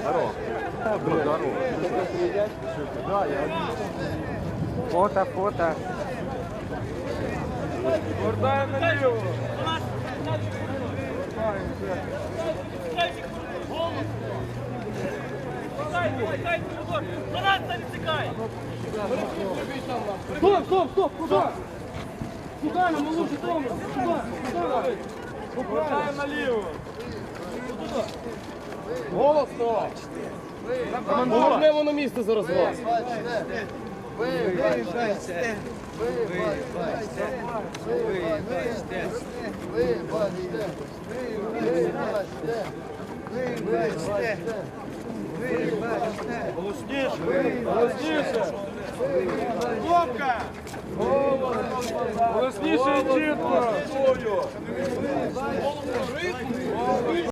Здорово. Здорово. Фото, фото. Гордая налево. Стоп, стоп, стоп, куда? Куда нам лучше дома? Куда? Куда? Гортаємо наліво. Голосно. Повернемо на місце зараз вас. Вибачте. Вибачте. Вибачте. Вибачте. Вибачте. Вибачте. Голосніше. Голосніше. Кнопка. Голосніше і чітко. diyor.